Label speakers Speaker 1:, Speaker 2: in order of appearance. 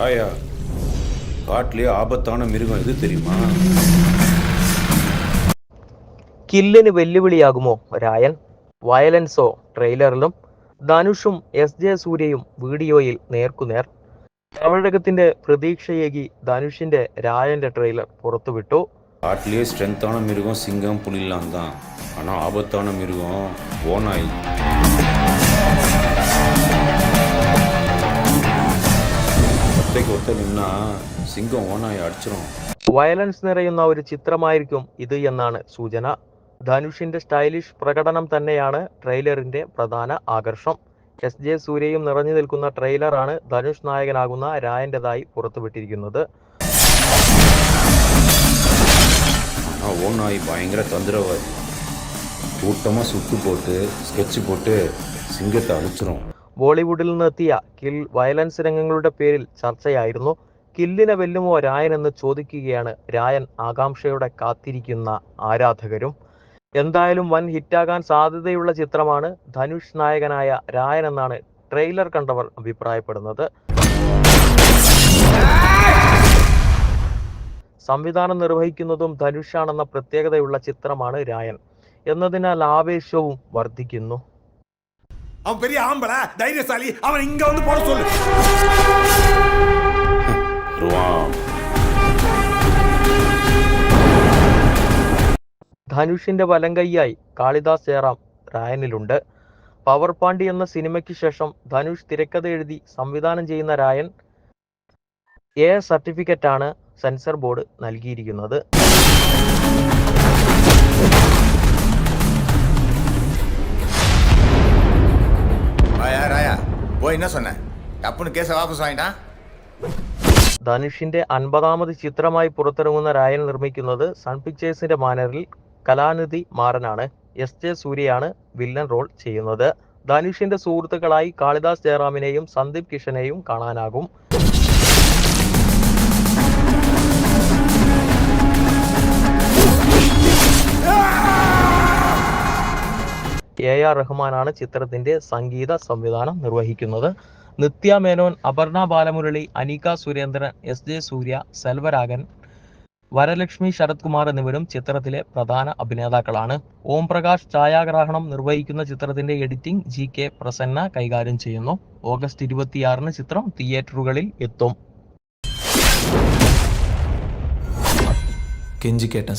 Speaker 1: ஆயா காட்டிலே ஆபத்தான மிருகம் எது தெரியுமா
Speaker 2: കില്ലിന് വെല്ലുവിളിയാകുമോ രായൻ വയലൻസോ ട്രെയിലറിലും ധനുഷും എസ് ജെ സൂര്യയും വീഡിയോയിൽ നേർക്കുനേർ തമിഴകത്തിന്റെ പ്രതീക്ഷയേകി ധനുഷിന്റെ രായന്റെ ട്രെയിലർ പുറത്തുവിട്ടു
Speaker 1: காட்டிலேயே ஸ்ட்ரென்த்தான மிருகம் சிங்கம் புலிலாம் தான் ஆனால் ஆபத்தான மிருகம் ஓநாய் ஒத்தைக்கு ஒத்த நின்னா சிங்கம் ஓநாயை அடிச்சிரும்
Speaker 2: വയലൻസ് നിറയുന്ന ഒരു ചിത്രമായിരിക്കും ഇത് എന്നാണ് സൂചന ധനുഷിന്റെ സ്റ്റൈലിഷ് പ്രകടനം തന്നെയാണ് ട്രെയിലറിന്റെ പ്രധാന ആകർഷണം എസ് ജെ സൂര്യയും നിറഞ്ഞു നിൽക്കുന്ന ട്രെയിലറാണ് ധനുഷ് നായകനാകുന്ന രായന്റേതായി പുറത്തുവിട്ടിരിക്കുന്നത്
Speaker 1: ஆனால் ஓநாய் பயங்கர தந்திரவாதி கூட்டமாக சுட்டு போட்டு ஸ்கெட்ச் போட்டு சிங்கத்தை அழிச்சிரும்
Speaker 2: ബോളിവുഡിൽ നിന്നെത്തിയ കിൽ വയലൻസ് രംഗങ്ങളുടെ പേരിൽ ചർച്ചയായിരുന്നു. കില്ലിനെ വെല്ലുമോ രായൻ എന്ന് ചോദിക്കുകയാണ് രായൻ ആകാംക്ഷയോടെ കാത്തിരിക്കുന്ന ആരാധകരും. എന്തായാലും വൻ ഹിറ്റാകാൻ സാധ്യതയുള്ള ചിത്രമാണ് ധനുഷ് നായകനായ രായൻ എന്നാണ് ട്രെയിലർ കണ്ടവർ അഭിപ്രായപ്പെടുന്നത്. സംവിധാനം നിർവഹിക്കുന്നതും ധനുഷാണെന്ന പ്രത്യേകതയുള്ള ചിത്രമാണ് രായൻ. എന്നതിനാൽ ആവേശവും വർദ്ധിക്കുന്നു.
Speaker 3: அவன் பெரிய ஆம்பளை தைரியசாலி அவன் இங்க வந்து போட சொல்லு
Speaker 1: வருவான்
Speaker 2: ധനുഷിന്റെ വലങ്കയ്യായി കാളിദാസ് ജയറാം രായനിലുണ്ട് പവർ പാണ്ഡി എന്ന സിനിമയ്ക്ക് ശേഷം ധനുഷ് തിരക്കഥ എഴുതി സംവിധാനം ചെയ്യുന്ന രായൻ എ സർട്ടിഫിക്കറ്റ് ആണ് സെൻസർ ബോർഡ് നൽകിയിരിക്കുന്നത്
Speaker 3: പോയി എന്നാ സൊന്നെ? കേസ് വാപ്പസ്
Speaker 2: ധനുഷിന്റെ അൻപതാമത് ചിത്രമായി പുറത്തിറങ്ങുന്ന രായൻ നിർമ്മിക്കുന്നത് സൺ പിക്ചേഴ്സിന്റെ മാനറിൽ കലാനിധി മാറനാണ്. എസ് ജെ സൂര്യയാണ് വില്ലൻ റോൾ ചെയ്യുന്നത്. ധനുഷിന്റെ സുഹൃത്തുക്കളായി കാളിദാസ് ജയറാമിനെയും സന്ദീപ് കിഷനെയും കാണാനാകും. കെ ആർ റഹ്മാനാണ് ചിത്രത്തിന്റെ സംഗീത സംവിധാനം നിർവഹിക്കുന്നത്. നിത്യ മേനോൻ അപർണ ബാലമുരളി അനിക സുരേന്ദ്രൻ എസ് ജെ സൂര്യ സെൽവരാഗൻ വരലക്ഷ്മി ശരത് കുമാർ എന്നിവരും ചിത്രത്തിലെ പ്രധാന അഭിനേതാക്കളാണ്. ഓം പ്രകാശ് ഛായാഗ്രാഹണം നിർവഹിക്കുന്ന ചിത്രത്തിന്റെ എഡിറ്റിംഗ് ജി കെ പ്രസന്ന കൈകാര്യം ചെയ്യുന്നു. ഓഗസ്റ്റ് ഇരുപത്തിയാറിന് ചിത്രം തിയേറ്ററുകളിൽ എത്തും.
Speaker 4: കെഞ്ചിക്കേട്ട